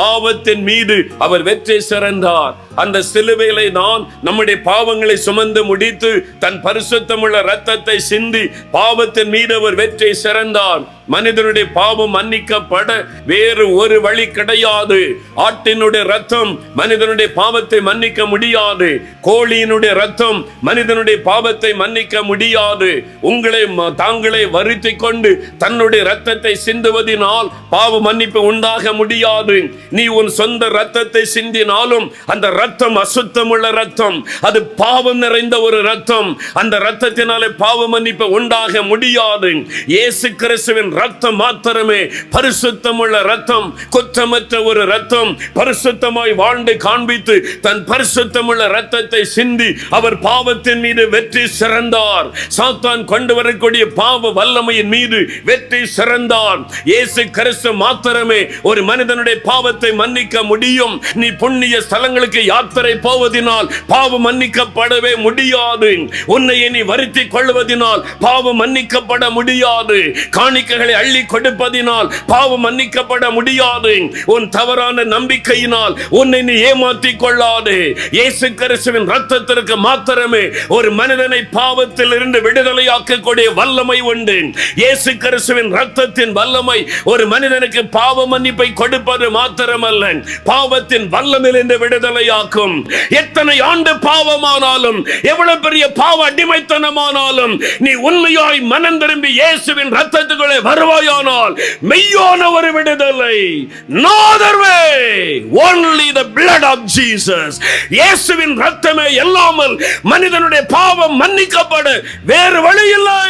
பாவத்தின் மீது அவர் வெற்றி சிறந்தார். அந்த சிலுவையிலே நான் நம்முடைய பாவங்களை சுமந்து முடித்து தன் பரிசுத்தமுள்ள ரத்தத்தை சிந்தி பாவத்தின் மீது அவர் வெற்றி சிறந்தான். மனிதனுடைய பாவம் மன்னிக்கப்பட வேறு ஒரு வழி கிடையாது. ஆட்டினுடைய ரத்தம் மனிதனுடைய பாவத்தை மன்னிக்க முடியாது. கோழியினுடைய ரத்தம் மனிதனுடைய பாவத்தை மன்னிக்க முடியாது. உங்களை தாங்களே வருத்தி கொண்டு தன்னுடைய ரத்தத்தை சிந்துவதினால் பாவ மன்னிப்பு உண்டாக முடியாது. நீ உன் சொந்த ரத்தத்தை சிந்தினாலும் அந்த ரத்தம் அசுத்தமுள்ள ரத்தம் அது பாவம் நிறைந்த ஒரு ரத்தம் அந்த ரத்தத்தினாலே பாவ மன்னிப்பு உண்டாக முடியாது. இயேசு கிறிஸ்துவின் ரத்தம் மாத்திரமே பரிசுத்தமுள்ள ரத்தம் குற்றமற்ற ஒரு ரத்தம். பரிசுத்தமாய் வாழ்ந்து காண்பித்து தன் பரிசுத்தமுள்ள ரத்தத்தை சிந்தி அவர் பாவத்தின் மீது வெற்றி சிறந்தார். சாத்தான் கொண்டு வரக்கூடிய பாவ வல்லமையின் மீது வெற்றி சிறந்தார். இயேசு கிறிஸ்து மாத்திரமே ஒரு மனிதனுடைய பாவத்தை மன்னிக்க முடியும். நீ புண்ணிய ஸ்தலங்களுக்கு யாத்திரை போவதினால் பாவம் மன்னிக்கப்படவே முடியாது. உன்னை நீ வருத்தி கொள்வதினால் பாவம் மன்னிக்கப்பட முடியாது. காணிக்கைகள் அள்ளி கொடுப்பதினால் பாவம் மன்னிக்கப்பட முடியாது. உன் தவறான நம்பிக்கையினால் உன்னை நீ ஏமாற்றிக் கொள்ளாது. இயேசு கிறிஸ்துவின் ரத்தத்திற்கு மாத்திரமே ஒரு மனிதனை பாவத்தில் இருந்து விடுதலையாக்கக்கூடிய வல்லமை உண்டு. இயேசு கிறிஸ்துவின் ரத்தத்தின் வல்லமை ஒரு மனிதனுக்கு பாவ மன்னிப்பை கொடுப்பது மாத்திரமல்ல. பாவத்தின் வல்லமில் விடுதலையாக்கும். எத்தனை ஆண்டு பாவமானாலும் எவ்வளவு பெரிய பாவ அடிமைத்தனமானாலும் நீ உண்மையாய் மனம் திரும்பி இயேசுவின் ரத்தத்துக்குள்ளே வருவாயானால் மெய்யானவர் விடுதலை. no other way only the blood of Jesus. இயேசுவின் ரத்தமே இல்லாமல் மனிதனுடைய பாவம் மன்னிக்கப்பட. வேறு வழி இல்லை